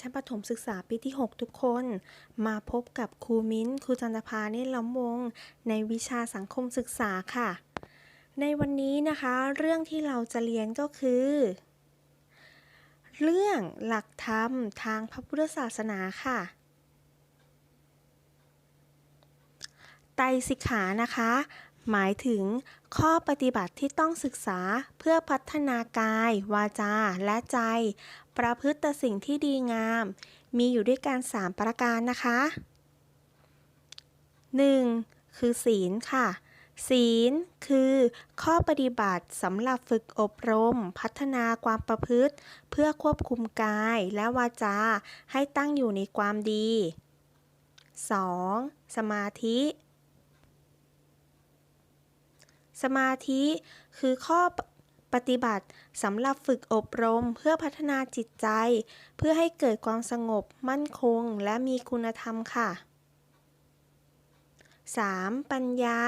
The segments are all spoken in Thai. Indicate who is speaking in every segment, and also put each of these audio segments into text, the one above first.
Speaker 1: ชั้นประถมศึกษาปีที่ 6 ทุกคน มาพบกับครูมิ้นครูจันทภาเนตรล้อมวง ในวิชาสังคมศึกษาค่ะ ในวันนี้นะคะ เรื่องที่เราจะเรียนก็คือ เรื่องหลักธรรมทางพระพุทธศาสนาค่ะ ไตรสิกขานะคะ หมายถึง ข้อปฏิบัติที่ต้องศึกษาเพื่อพัฒนากาย วาจา และใจ ประพฤติต่สิ่งที่ดีงาม มีอยู่ด้วยกัน3ประการนะคะ 1. คือศีลค่ะ ศีลคือข้อปฏิบัติสำหรับฝึกอบรม พัฒนาความประพฤติ เพื่อควบคุมกายและวาจาให้ตั้งอยู่ในความดี 2. สมาธิ สมาธิคือข้อปฏิบัติสำหรับฝึกอบรมเพื่อพัฒนาจิตใจ เพื่อให้เกิดความสงบ มั่นคง และมีคุณธรรมค่ะ 3. ปัญญา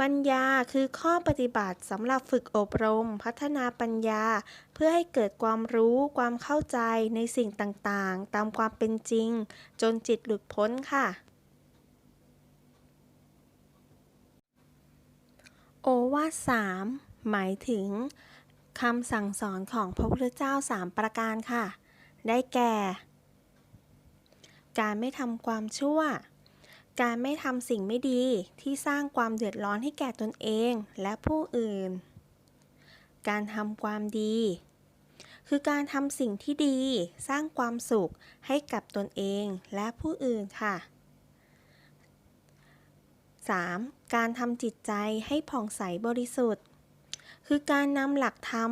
Speaker 1: ปัญญาคือข้อปฏิบัติสำหรับฝึกอบรม พัฒนาปัญญา เพื่อให้เกิดความรู้ ความเข้าใจในสิ่งต่างๆ ตามความเป็นจริง จนจิตหลุดพ้นค่ะ โอวาทสามหมายถึงคำสั่งสอนของพระพุทธเจ้าสามประการค่ะ ได้แก่ การไม่ทำความชั่ว การไม่ทำสิ่งไม่ดีที่สร้างความเดือดร้อนให้แก่ตนเองและผู้อื่น การทำความดี คือการทำสิ่งที่ดี สร้างความสุขให้กับตนเองและผู้อื่นค่ะ 3. การทำจิตใจให้ผ่องใสบริสุทธิ์ คือการนำหลักธรรม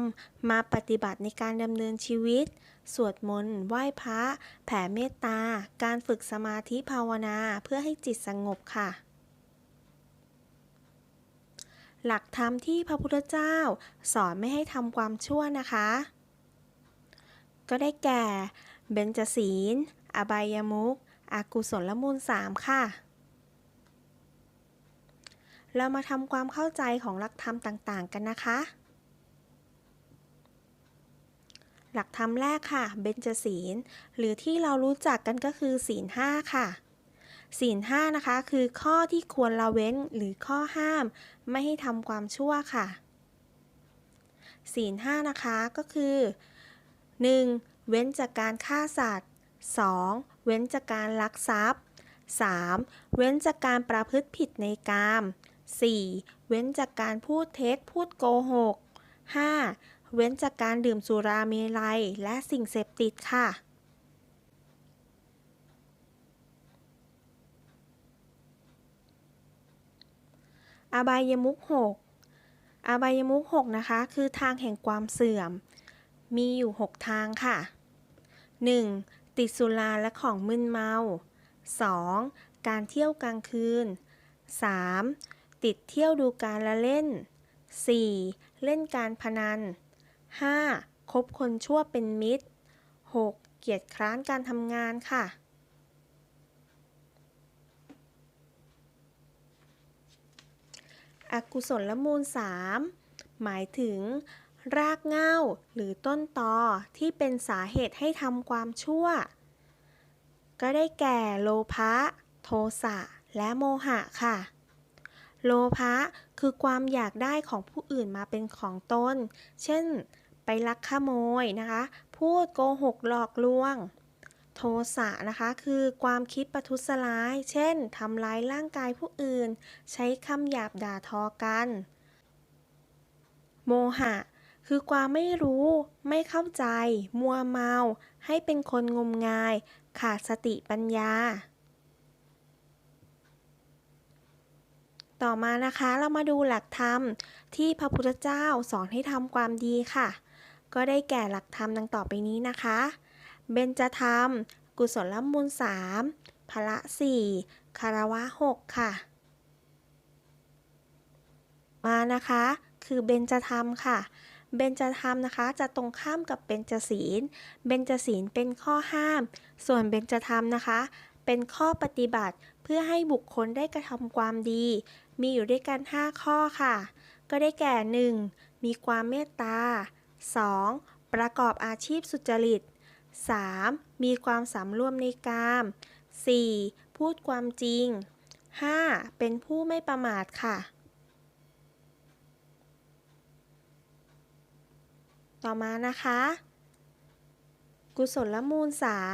Speaker 1: มาปฏิบัติในการดำเนินชีวิต สวดมนต์ ไหว้พระ แผ่เมตตา การฝึกสมาธิภาวนาเพื่อให้จิตสงบค่ะ หลักธรรมที่พระพุทธเจ้า สอนไม่ให้ทำความชั่วนะคะ ก็ได้แก่ เบญจศีล อบายมุขอกุศลมูลสามค่ะ เรามาทำความเข้าใจของหลักธรรมต่างๆ กันนะคะ หลักธรรมแรกค่ะ เบญจศีล หรือที่เรารู้จักกันก็คือศีลห้าค่ะ ศีลห้านะคะคือข้อที่ควรละเว้นหรือข้อห้าม ไม่ให้ทำความชั่วค่ะ ศีลห้านะคะก็คือ 1. เว้นจากการฆ่าสัตว์ 2. เว้นจากการลักทรัพย์ 3. เว้นจากการประพฤติผิดในกาม 4. เว้นจากการพูดเท็จพูดโกหก 5. เว้นจากการดื่มสุราเมลัย และสิ่งเสพติดค่ะอบายมุขหกอบายมุขหกนะคะ คือทางแห่งความเสื่อม มีอยู่ 6 ทางค่ะ 1. ติดสุราและของมึนเมา 2. การเที่ยวกลางคืน 3. ติดเที่ยวดูการละเล่น 4. เล่นการพนัน 5. คบคนชั่วเป็นมิตร 6. เกียรติคร้านการทำงานค่ะ อกุศลมูล 3 หมายถึง รากเหง้าหรือต้นตอที่เป็นสาเหตุให้ทำความชั่ว ก็ได้แก่โลภะ โทสะ และโมหะค่ะ โลภะคือความอยากได้ของผู้อื่นมาเป็นของตน เช่น ไปลักขโมยนะคะ พูดโกหกหลอกลวง โทสะนะคะคือความคิดประทุษร้าย เช่นทำร้ายร่างกายผู้อื่น ใช้คำหยาบด่าทอกัน โมหะ คือความไม่รู้ ไม่เข้าใจ มัวเมา ให้เป็นคนงมงาย ขาดสติปัญญา ต่อมานะคะเรามาดูหลักธรรมที่พระพุทธเจ้าสอนให้ทำความดีค่ะ ก็ได้แก่หลักธรรมดังต่อไปนี้นะคะ เบญจธรรม กุศลมูลสามพละสี่คารวะหกค่ะ มานะคะ คือเบญจธรรมค่ะ เบญจธรรมนะคะ จะตรงข้ามกับเบญจศีล เบญจศีลเป็นข้อห้าม ส่วนเบญจธรรมนะคะ เป็นข้อปฏิบัติเพื่อให้บุคคลได้กระทำความดี มีอยู่ด้วยกัน 5 ข้อค่ะ ก็ได้แก่ 1. มีความเมตตา 2. ประกอบอาชีพสุจริต 3. มีความสำรวมในกาม 4. พูดความจริง 5. เป็นผู้ไม่ประมาทค่ะ ต่อมานะคะ กุศลมูล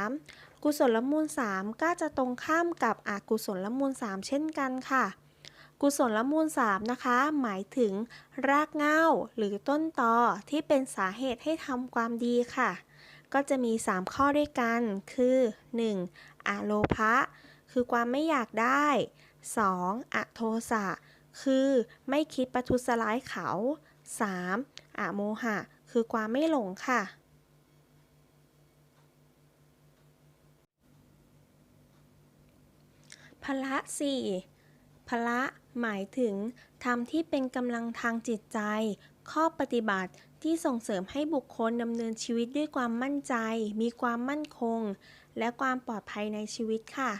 Speaker 1: 3 กุศลมูล 3 ก็จะตรงข้ามกับอกุศลมูล 3 เช่นกันค่ะ กุศลมูล 3 นะคะ หมายถึง รากเง้าหรือต้นตอที่เป็นสาเหตุให้ทำความดีค่ะ ก็จะมี 3 ข้อด้วยกัน คือ 1. อะโลภะ คือความไม่อยากได้ 2. อะโทสะ คือไม่คิดประทุษร้ายเขา 3. อะโมหะ คือความไม่หลงค่ะ พ ละสี่พละหมายถึงธรรมที่เป็นกำลังทางจิตใจ ข้อปฏิบัติที่ส่งเสริมให้บุคคลดำเนินชีวิตด้วยความมั่นใจ มีความมั่นคง และความปลอดภัยในชีวิตค่ะ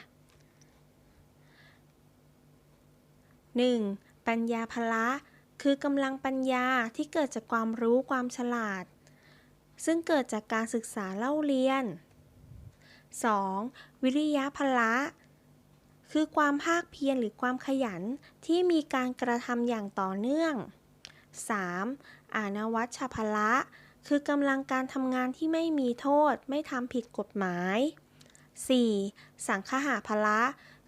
Speaker 1: 1. ปัญญาพละ คือกำลังปัญญาที่เกิดจากความรู้ความฉลาด ซึ่งเกิดจากการศึกษาเล่าเรียน 2. วิริยะพละ คือความภาคเพียรหรือความขยันที่มีการกระทำอย่างต่อเนื่อง 3. อานวัชชพละ คือกำลังการทำงานที่ไม่มีโทษ ไม่ทำผิดกฎหมาย 4. สังคหาพละ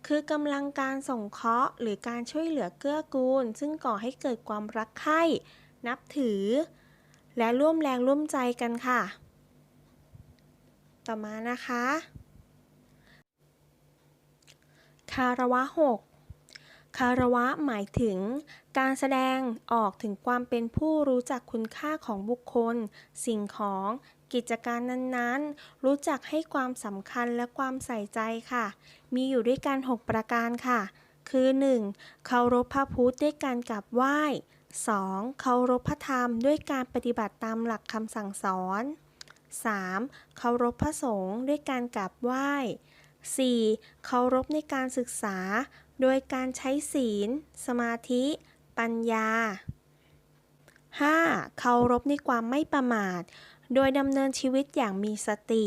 Speaker 1: คือกำลังการส่งเคราะห์หรือการช่วยเหลือเกื้อกูล ซึ่งก่อให้เกิดความรักใคร่นับถือ และร่วมแรงร่วมใจกันค่ะ ต่อมานะคะ คารวะ 6 คารวะหมายถึง การแสดงออกถึงความเป็นผู้รู้จักคุณค่าของบุคคล สิ่งของ กิจการนั้นๆ รู้จักให้ความสำคัญและความใส่ใจค่ะ มีอยู่ด้วยกัน 6 ประการค่ะ คือ 1. เคารพพระพุทธด้วยการกราบไหว้ 2. เคารพพระธรรมด้วยการปฏิบัติตามหลักคำสั่งสอน 3. เคารพพระสงฆ์ด้วยการกราบไหว้ 4. เคารพในการศึกษา โดยการใช้ศีล สมาธิ ปัญญา 5. เคารพในความไม่ประมาท โดยดำเนินชีวิตอย่างมีสติ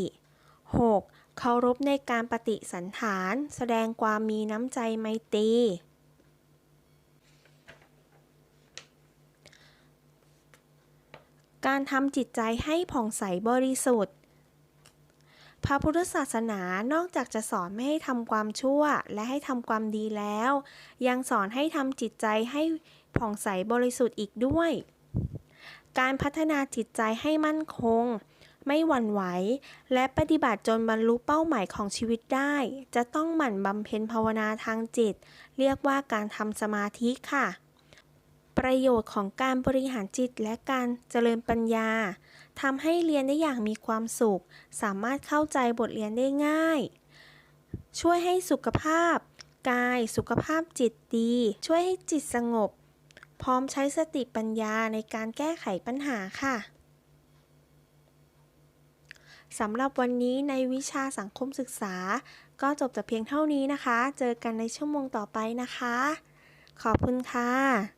Speaker 1: 6. เคารพในการปฏิสันฐาน แสดงความมีน้ำใจไมตรีการทำจิตใจให้ผ่องใสบริสุทธิ์ พระพุทธศาสนานอกจากจะสอนไม่ให้ทำความชั่วและให้ทำความดีแล้ว ยังสอนให้ทำจิตใจให้ผ่องใสบริสุทธิ์อีกด้วย การพัฒนาจิตใจให้มั่นคง ไม่หวั่นไหว และปฏิบัติจนบรรลุเป้าหมายของชีวิตได้ จะต้องหมั่นบำเพ็ญภาวนาทางจิต เรียกว่าการทำสมาธิค่ะ ประโยชน์ของการบริหารจิตและการเจริญปัญญา ทำให้เรียนได้อย่างมีความสุข สามารถเข้าใจบทเรียนได้ง่าย ช่วยให้สุขภาพ กายสุขภาพจิตดี ช่วยให้จิตสงบ พร้อมใช้สติปัญญาในการแก้ไขปัญหาค่ะสำหรับวันนี้ในวิชาสังคมศึกษา ก็จบแต่เพียงเท่านี้นะคะ เจอกันในชั่วโมงต่อไปนะคะ ขอบคุณค่ะ